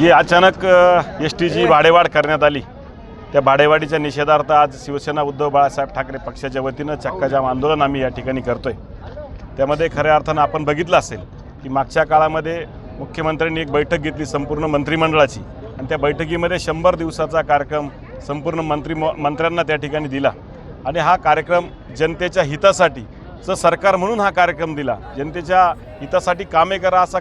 जी अचानक एस टीची भाडेवाढ करण्यात आली. त्या भाडेवाढीच्या निषेधार्थ आज शिवसेना उद्धव बाळासाहेब ठाकरे पक्षाच्या वतीनं चक्काजाम आंदोलन आम्ही या ठिकाणी करतोय. त्यामध्ये खऱ्या अर्थानं आपण बघितलं असेल की मागच्या काळामध्ये मुख्यमंत्र्यांनी एक बैठक घेतली संपूर्ण मंत्रिमंडळाची आणि त्या बैठकीमध्ये शंभर दिवसाचा कार्यक्रम संपूर्ण मंत्री मंत्र्यांना त्या ठिकाणी दिला. आणि हा कार्यक्रम जनतेच्या हितासाठी चं सरकार म्हणून हा कार्यक्रम दिला जनतेच्या हितासाठी कामे करा असा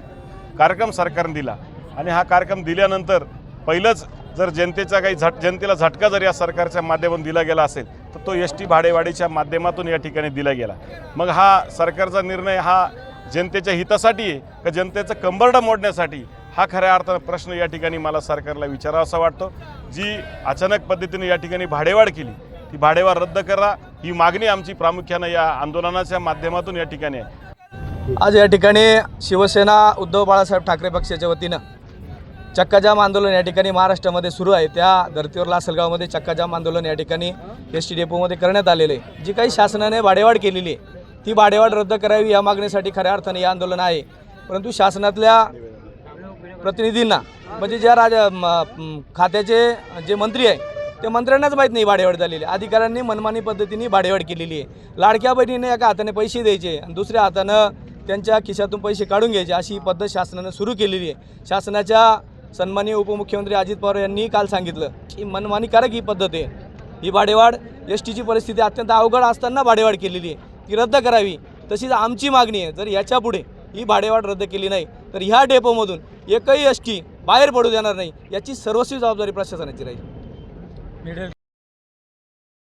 कार्यक्रम सरकारने दिला. आणि हा कार्यक्रम दिल्यानंतर पहिलंच जर जनतेचा काही झट जनतेला झटका जर या सरकारच्या माध्यमातून दिला गेला असेल तर तो एस टी भाडेवाढीच्या माध्यमातून या ठिकाणी दिला गेला. मग हा सरकारचा निर्णय हा जनतेच्या हितासाठी आहे का जनतेचं कंबरडं मोडण्यासाठी? हा खऱ्या अर्थानं प्रश्न या ठिकाणी मला सरकारला विचारावासा वाटतो. जी अचानक पद्धतीने या ठिकाणी भाडेवाढ केली ती भाडेवाढ रद्द करा ही मागणी आमची प्रामुख्यानं या आंदोलनाच्या माध्यमातून या ठिकाणी आहे. आज या ठिकाणी शिवसेना उद्धव बाळासाहेब ठाकरे पक्षाच्या वतीनं चक्काजाम आंदोलन या ठिकाणी महाराष्ट्रामध्ये सुरू आहे. त्या धर्तीवर लासलगावमध्ये चक्काजाम आंदोलन या ठिकाणी एस टी डेपोमध्ये करण्यात आलेलं आहे. जी काही शासनाने भाडेवाढ केलेली आहे ती भाडेवाढ रद्द करावी या मागणीसाठी खऱ्या अर्थाने हे आंदोलन आहे. परंतु शासनातल्या प्रतिनिधींना म्हणजे ज्या राज म- खात्याचे जे मंत्री आहे ते मंत्र्यांनाच माहीत नाही भाडेवाढ झालेली. अधिकाऱ्यांनी मनमानी पद्धतीने भाडेवाढ केलेली आहे. लाडक्या बहिणीने एका हाताने पैसे द्यायचे आणि दुसऱ्या हातानं त्यांच्या खिशातून पैसे काढून घ्यायचे अशी पद्धत शासनानं सुरू केलेली आहे. शासनाच्या सन्माननीय उपमुख्यमंत्री अजित पवार यांनी काल सांगितलं की मनमानीकारक ही पद्धत आहे. ही भाडेवाढ एस टीची परिस्थिती अत्यंत अवघड असताना भाडेवाढ केलेली आहे. ती रद्द करावी. तशीच आमची मागणी आहे. जर याच्यापुढे ही भाडेवाढ रद्द केली नाही तर ह्या डेपोमधून एकही एस टी बाहेर पडू देणार नाही याची सर्वस्वी जबाबदारी प्रशासनाची राहील.